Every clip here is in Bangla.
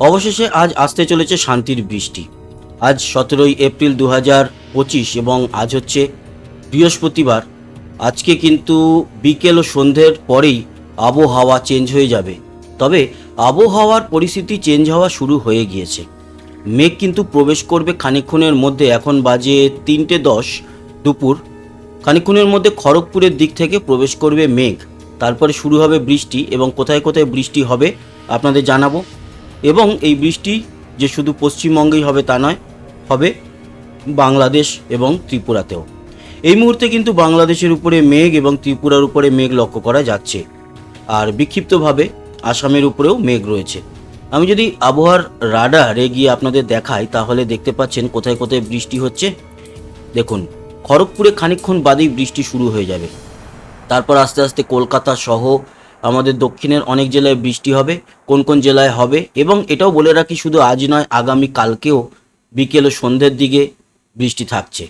অবশেষে আজ আসতে চলেছে শান্তির বৃষ্টি। আজ সতেরোই এপ্রিল দু হাজার পঁচিশ এবং আজ হচ্ছে বৃহস্পতিবার। আজকে কিন্তু বিকেল ও সন্ধ্যের পরেই আবহাওয়া চেঞ্জ হয়ে যাবে। তবে আবহাওয়ার পরিস্থিতি চেঞ্জ হওয়া শুরু হয়ে গিয়েছে। মেঘ কিন্তু প্রবেশ করবে খানিকক্ষণের মধ্যে। এখন বাজে তিনটে দশ দুপুর। খানিকক্ষণের মধ্যে খড়গপুরের দিক থেকে প্রবেশ করবে মেঘ। তারপরে শুরু হবে বৃষ্টি এবং কোথায় কোথায় বৃষ্টি হবে আপনাদের জানাব। এবং এই বৃষ্টি যে শুধু পশ্চিমবঙ্গেই হবে তা নয়, হবে বাংলাদেশ এবং ত্রিপুরাতেও। এই মুহূর্তে কিন্তু বাংলাদেশের উপরে মেঘ এবং ত্রিপুরার উপরে মেঘ লক্ষ্য করা যাচ্ছে। আর বিক্ষিপ্তভাবে আসামের উপরেও মেঘ রয়েছে। আমি যদি আবহাওয়ার রাডারে গিয়ে আপনাদের দেখাই, তাহলে দেখতে পাচ্ছেন কোথায় কোথায় বৃষ্টি হচ্ছে। দেখুন, খড়গপুরে খানিকক্ষণ বাদেই বৃষ্টি শুরু হয়ে যাবে। তারপর আস্তে আস্তে কলকাতা সহ আমাদের দক্ষিণের অনেক জেলায় বৃষ্টি হবে, কোন কোন জেলায় হবে, এবং এটাও বলে রাখি শুধু আজ নয়, আগামী কালকেও বিকেল ও সন্ধ্যের দিকে বৃষ্টি থাকছে।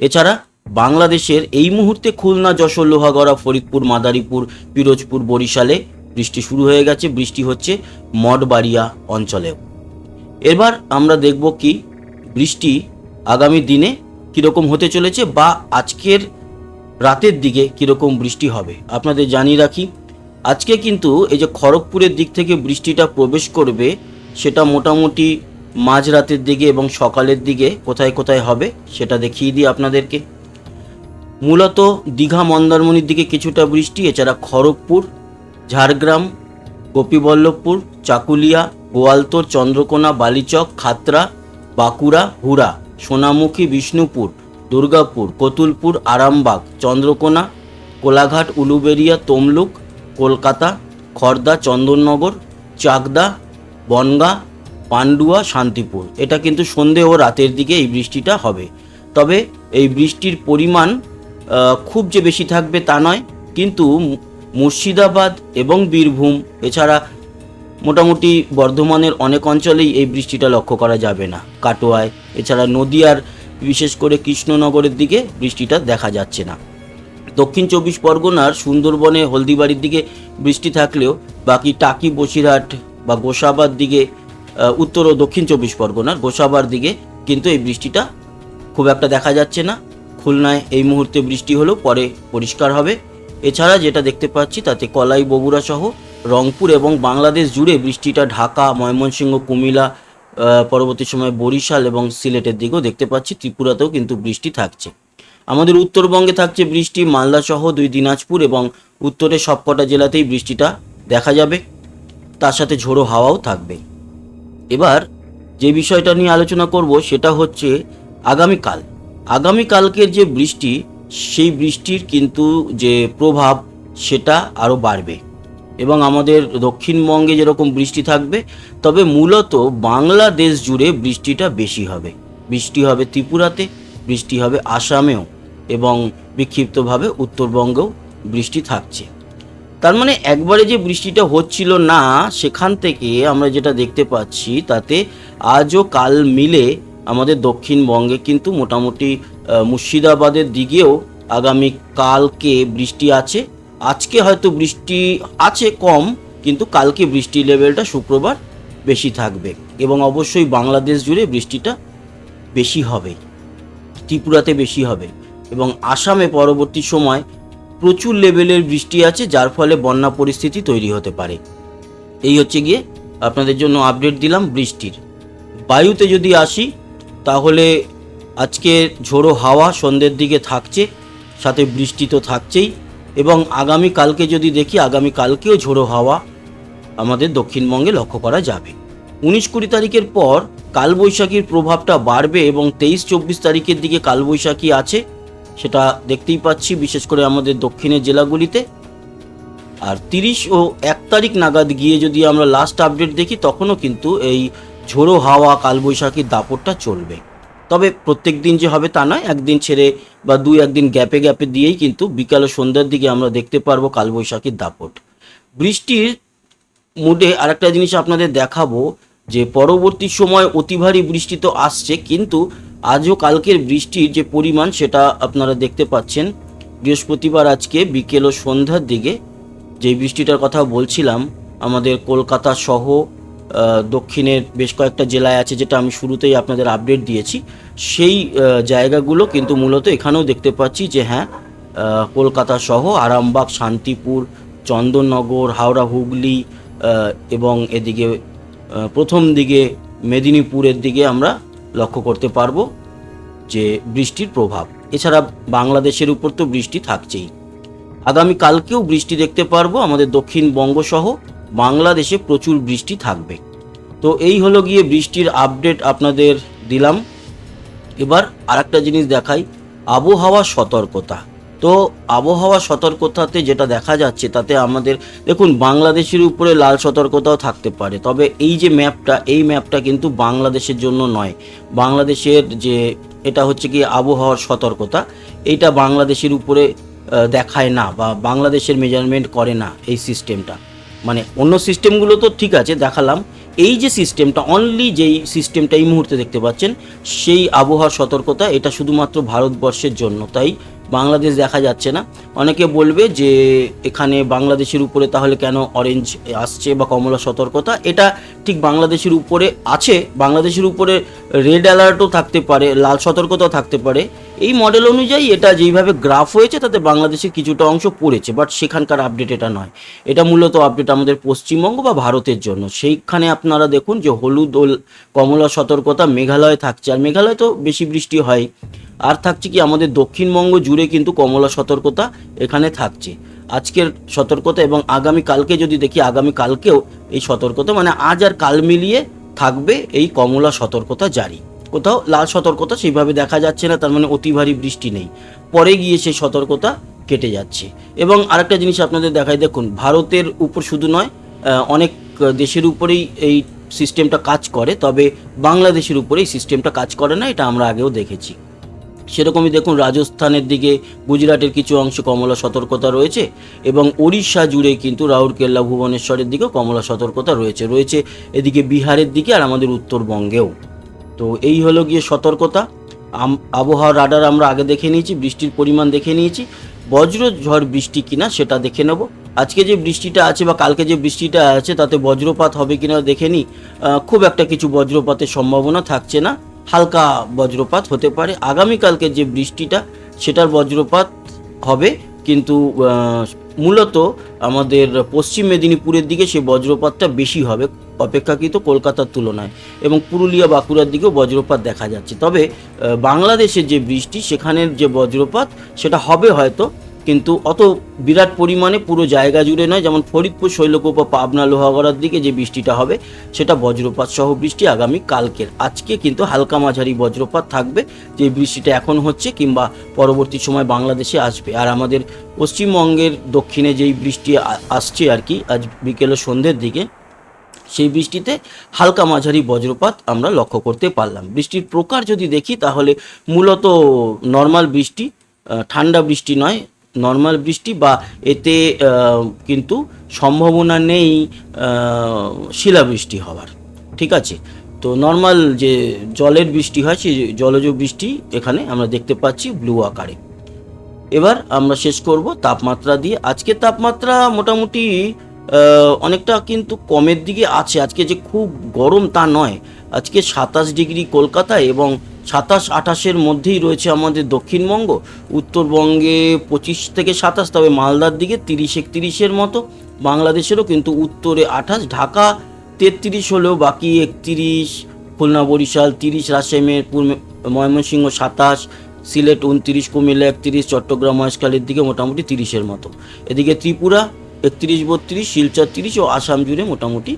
এছাড়া বাংলাদেশের এই মুহূর্তে খুলনা, যশোর, লোহাগড়া, ফরিদপুর, মাদারীপুর, পিরোজপুর, বরিশালে বৃষ্টি শুরু হয়ে গেছে, বৃষ্টি হচ্ছে মঠবাড়িয়া অঞ্চলেও। এবার আমরা দেখব কি বৃষ্টি আগামী দিনে কীরকম হতে চলেছে বা আজকের রাতের দিকে কীরকম বৃষ্টি হবে। আপনাদের জানিয়ে রাখি আজকে কিন্তু এই যে খড়গপুরের দিক থেকে বৃষ্টিটা প্রবেশ করবে, সেটা মোটামুটি মাঝরাতের দিকে এবং সকালের দিকে কোথায় কোথায় হবে, সেটা দেখিয়ে দিই আপনাদেরকে। মূলত দীঘা মন্দারমণির দিকে কিছুটা বৃষ্টি, এছাড়া খড়গপুর, ঝাড়গ্রাম, গোপীবল্লভপুর, চাকুলিয়া, গোয়ালতোর, চন্দ্রকোনা, বালিচক, খাতরা, বাঁকুড়া, হুড়া, সোনামুখী, বিষ্ণুপুর, দুর্গাপুর, কতুলপুর, আরামবাগ, চন্দ্রকোনা, কোলাঘাট, উলুবেরিয়া, তমলুক কলকাতা, খর্দা, চন্দননগর, চাকদা, বনগা, পান্ডুয়া, শান্তিপুর। এটা কিন্তু সন্ধে ও রাতের দিকে এই বৃষ্টিটা হবে। তবে এই বৃষ্টির পরিমাণ খুব যে বেশি থাকবে তা নয়, কিন্তু মুর্শিদাবাদ এবং বীরভূম, এছাড়া মোটামুটি বর্ধমানের অনেক অঞ্চলেই এই বৃষ্টিটা লক্ষ্য করা যাবে না। কাটোয়ায়, এছাড়া নদিয়ার, বিশেষ করে কৃষ্ণনগরের দিকে বৃষ্টিটা দেখা যাচ্ছে না। দক্ষিণ চব্বিশ পরগনার সুন্দরবনে হলদিবাড়ির দিকে বৃষ্টি থাকলেও বাকি টাকি বসিরহাট বা গোসাবার দিকে উত্তর ও দক্ষিণ চব্বিশ পরগনার গোসাবার দিকে কিন্তু এই বৃষ্টিটা খুব একটা দেখা যাচ্ছে না। খুলনায় এই মুহূর্তে বৃষ্টি হলেও পরে পরিষ্কার হবে। এছাড়া যেটা দেখতে পাচ্ছি তাতে কলাই বগুড়া সহ রংপুর এবং বাংলাদেশ জুড়ে বৃষ্টিটা ঢাকা ময়মনসিংহ কুমিল্লা আহ, পরবর্তী সময় বরিশাল এবং সিলেটের দিকেও দেখতে পাচ্ছি। ত্রিপুরাতেও কিন্তু বৃষ্টি থাকছে। আমাদের উত্তরবঙ্গে থাকছে বৃষ্টি, মালদা সহ দুই দিনাজপুর এবং উত্তরের সবকটা জেলাতেই বৃষ্টিটা দেখা যাবে। তার সাথে ঝোড়ো হাওয়াও থাকবে। এবার যে বিষয়টা নিয়ে আলোচনা করব সেটা হচ্ছে আগামীকাল। আগামীকালকের যে বৃষ্টি, সেই বৃষ্টির কিন্তু যে প্রভাব, সেটা আরও বাড়বে এবং আমাদের দক্ষিণবঙ্গে যেরকম বৃষ্টি থাকবে, তবে মূলত বাংলাদেশ জুড়ে বৃষ্টিটা বেশি হবে। বৃষ্টি হবে ত্রিপুরাতে, বৃষ্টি হবে আসামেও। এবং বিক্ষিপ্তভাবে উত্তরবঙ্গেও বৃষ্টি থাকছে। তার মানে একবারে যে বৃষ্টিটা হচ্ছিল না, সেখান থেকে আমরা যেটা দেখতে পাচ্ছি, তাতে আজও কাল মিলে আমাদের দক্ষিণবঙ্গে কিন্তু মোটামুটি মুর্শিদাবাদের দিকেও আগামী কালকে বৃষ্টি আছে। আজকে হয়তো বৃষ্টি আছে কম, কিন্তু কালকে বৃষ্টির লেভেলটা শুক্রবার বেশি থাকবে এবং অবশ্যই বাংলাদেশ জুড়ে বৃষ্টিটা বেশি হবে, ত্রিপুরাতে বেশি হবে। এবং আসামে পরবর্তী সময় প্রচুর লেভেলের বৃষ্টি আছে, যার ফলে বন্যা পরিস্থিতি তৈরি হতে পারে। এই হচ্ছে গিয়ে আপনাদের জন্য আপডেট দিলাম বৃষ্টির। বায়ুতে যদি আসি, তাহলে আজকে ঝোড়ো হাওয়া সন্ধ্যের দিকে থাকছে, সাথে বৃষ্টি তো থাকছেই, এবং আগামী কালকে যদি দেখি, আগামী কালকেও ঝোড়ো হাওয়া আমাদের দক্ষিণবঙ্গে লক্ষ্য করা যাবে। উনিশ কুড়ি তারিখের পর কালবৈশাখীর প্রভাবটা বাড়বে এবং তেইশ চব্বিশ তারিখের দিকে কালবৈশাখী আছে। সেটা দেখতেই পাচ্ছি, বিশেষ করে আমাদের দক্ষিণের জেলাগুলিতে। আর তিরিশ ও এক তারিখ নাগাদ গিয়ে যদি আমরা লাস্ট আপডেট দেখি, তখনও কিন্তু এই ঝোড়ো হাওয়া কালবৈশাখীর দাপটটা চলবে। তবে প্রত্যেক দিন যে হবে তা নয়, একদিন ছেড়ে বা দুই একদিন গ্যাপে গ্যাপে দিয়েই কিন্তু বিকাল ও সন্ধ্যার দিকে আমরা দেখতে পারব কালবৈশাখীর দাপট। বৃষ্টির মুডে আরেকটা জিনিস আপনাদের দেখাবো, যে পরবর্তী সময় অতি ভারী বৃষ্টি তো আসছে, কিন্তু আজও কালকের বৃষ্টির যে পরিমাণ সেটা আপনারা দেখতে পাচ্ছেন। বৃহস্পতিবার আজকে বিকেল ও সন্ধ্যার দিকে যে বৃষ্টিটার কথা বলছিলাম, আমাদের কলকাতা সহ দক্ষিণের বেশ কয়েকটা জেলায় আছে যেটা আমি শুরুতেই আপনাদের আপডেট দিয়েছি। সেই জায়গাগুলো কিন্তু মূলত এখানেও দেখতে পাচ্ছি যে হ্যাঁ কলকাতা সহ আরামবাগ, শান্তিপুর, চন্দননগর, হাওড়া, হুগলি এবং এদিকে প্রথম দিকে মেদিনীপুরের দিকে আমরা লক্ষ্য করতে পারব যে বৃষ্টির প্রভাব। এছাড়া বাংলাদেশের উপর তো বৃষ্টি থাকছেই। আগামী কালকেও বৃষ্টি দেখতে পারব, আমাদের দক্ষিণবঙ্গ সহ বাংলাদেশে প্রচুর বৃষ্টি থাকবে। তো এই হলো গিয়ে বৃষ্টির আপডেট আপনাদের দিলাম। এবার আরেকটা জিনিস দেখাই, আবহাওয়া সতর্কতা। তো আবহাওয়া সতর্কতাতে যেটা দেখা যাচ্ছে, তাতে আমাদের, দেখুন, বাংলাদেশের উপরে লাল সতর্কতাও থাকতে পারে। তবে এই যে ম্যাপটা, এই ম্যাপটা কিন্তু বাংলাদেশের জন্য নয়। বাংলাদেশের যে, এটা হচ্ছে কি আবহাওয়ার সতর্কতা। এইটা বাংলাদেশের উপরে দেখায় না বা বাংলাদেশের মেজারমেন্ট করে না এই সিস্টেমটা মানে অন্য সিস্টেমগুলো তো ঠিক আছে, দেখালাম। এই যে সিস্টেমটা অনলি যেই সিস্টেমটা এই মুহূর্তে দেখতে পাচ্ছেন, সেই আবহাওয়ার সতর্কতা, এটা শুধুমাত্র ভারতবর্ষের জন্য। তাই বাংলাদেশ দেখা যাচ্ছে না। অনেকে বলবে যে এখানে বাংলাদেশের উপরে তাহলে কেন অরেঞ্জ আসছে বা কমলা সতর্কতা? এটা ঠিক বাংলাদেশের উপরে আছে। বাংলাদেশের উপরে রেড অ্যালার্টও থাকতে পারে, লাল সতর্কতাও থাকতে পারে। এই মডেল অনুযায়ী এটা যেইভাবে গ্রাফ হয়েছে, তাতে বাংলাদেশের কিছুটা অংশ পড়েছে বাট সেখানকার আপডেট এটা নয়। এটা মূলত আপডেট আমাদের পশ্চিমবঙ্গ বা ভারতের জন্য। সেইখানে আপনারা দেখুন যে হলুদ ও কমলা সতর্কতা মেঘালয়ে থাকছে। আর মেঘালয় তো বেশি বৃষ্টি হয় আর থাকছে কি, আমাদের দক্ষিণবঙ্গ জুড়ে কিন্তু কমলা সতর্কতা এখানে থাকছে। আজকের সতর্কতা এবং আগামী কালকে যদি দেখি, আগামী কালকেও এই সতর্কতা মানে আজ আর কাল মিলিয়ে থাকবে এই কমলা সতর্কতা জারি। কোথাও লাল সতর্কতা সেইভাবে দেখা যাচ্ছে না, তার মানে অতি ভারী বৃষ্টি নেই। পরে গিয়ে সেই সতর্কতা কেটে যাচ্ছে। এবং আরেকটা জিনিস আপনাদের দেখাই, দেখুন, ভারতের উপর শুধু নয় অনেক দেশের উপরেই এই সিস্টেমটা কাজ করে, তবে বাংলাদেশের উপরে এই সিস্টেমটা কাজ করে না, এটা আমরা আগেও দেখেছি। সেরকমই দেখুন রাজস্থানের দিকে গুজরাটের কিছু অংশে কমলা সতর্কতা রয়েছে এবং উড়িষ্যা জুড়ে কিন্তু রাউরকেল্লা, ভুবনেশ্বরের দিকেও কমলা সতর্কতা রয়েছে রয়েছে এদিকে বিহারের দিকে আর আমাদের উত্তরবঙ্গেও। তো এই হলো গিয়ে সতর্কতা। আবহাওয়ার রাডার আমরা আগে দেখে নিয়েছি, বৃষ্টির পরিমাণ দেখে নিয়েছি। বজ্র ঝড় বৃষ্টি কিনা সেটা দেখে নেব। আজকে যে বৃষ্টিটা আছে বা কালকে যে বৃষ্টিটা আছে তাতে বজ্রপাত হবে কিনা দেখে নিই। খুব একটা কিছু বজ্রপাতের সম্ভাবনা থাকছে না। হালকা বজ্রপাত হতে পারে। আগামীকালকে যে বৃষ্টিটা, সেটার বজ্রপাত হবে। কিন্তু মূলত আমাদের পশ্চিম মেদিনীপুরের দিকে সেই বজ্রপাতটা বেশি হবে, অপেক্ষাকৃত কলকাতার তুলনায়। এবং পুরুলিয়া, বাঁকুড়ার দিকেও বজ্রপাত দেখা যাচ্ছে। তবে বাংলাদেশের যে বৃষ্টি, সেখানের যে বজ্রপাত, সেটা হবে হয়তো কিন্তু অত বিরাট পরিমাণে পুরো জায়গা জুড়ে নয়, যেমন ফরিদপুর, শৈলকুপা, পাবনা, লোহাগড়ার দিকে যে বৃষ্টিটা হবে, সেটা বজ্রপাত সহ বৃষ্টি আগামী কালকের। আজকে কিন্তু হালকা মাঝারি বজ্রপাত থাকবে, যে বৃষ্টিটা এখন হচ্ছে কিংবা পরবর্তী সময় বাংলাদেশে আসবে। আর আমাদের পশ্চিমবঙ্গের দক্ষিণে যেই বৃষ্টি আসছে আর কি, আজ বিকেলে সন্ধ্যের দিকে, সেই বৃষ্টিতে হালকা মাঝারি বজ্রপাত আমরা লক্ষ্য করতে পারলাম। বৃষ্টির প্রকার যদি দেখি, তাহলে মূলত নর্মাল বৃষ্টি ঠান্ডা বৃষ্টি নয় নর্মাল বৃষ্টি বা এতে কিন্তু সম্ভাবনা নেই শিলাবৃষ্টি হওয়ার। ঠিক আছে? তো নর্মাল যে জলের বৃষ্টি হয়, সেই জলজ বৃষ্টি এখানে আমরা দেখতে পাচ্ছি ব্লু আকারে। এবার আমরা শেষ করব তাপমাত্রা দিয়ে। আজকে তাপমাত্রা মোটামুটি অনেকটা কিন্তু কমের দিকে আছে। আজকে যে খুব গরম তা নয়। আজকে সাতাশ ডিগ্রি কলকাতায় এবং সাতাশ আঠাশের মধ্যেই রয়েছে আমাদের দক্ষিণবঙ্গ। উত্তরবঙ্গে পঁচিশ থেকে সাতাশ, তবে মালদার দিকে তিরিশ, একত্রিশের মতো। বাংলাদেশেরও কিন্তু উত্তরে আঠাশ, ঢাকা তেত্রিশ হলেও বাকি একত্রিশ, খুলনা, বরিশাল তিরিশ, রাজশাহী ময়মনসিংহ সাতাশ, সিলেট উনত্রিশ, কুমিল্লা একত্রিশ, চট্টগ্রাম, মহেশখালীর দিকে মোটামুটি তিরিশের মতো। এদিকে ত্রিপুরা একত্রিশ, বত্রিশ, শিলচর তিরিশ ও আসাম জুড়ে মোটামুটি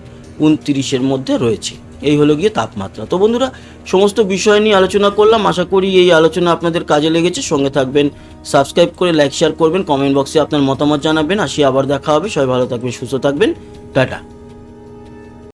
উনত্রিশের মধ্যে রয়েছে। এই হলো গিয়ে তাপমাত্রা। তো বন্ধুরা, সমস্ত বিষয় নিয়ে আলোচনা করলাম। আশা করি এই আলোচনা আপনাদের কাজে লেগেছে। সঙ্গে থাকবেন সাবস্ক্রাইব করে লাইক শেয়ার করবেন কমেন্ট বক্সে আপনার মতামত জানাবেন। আসি আবার দেখা হবে। সবাই ভালো থাকবেন, সুস্থ থাকবেন। টাটা।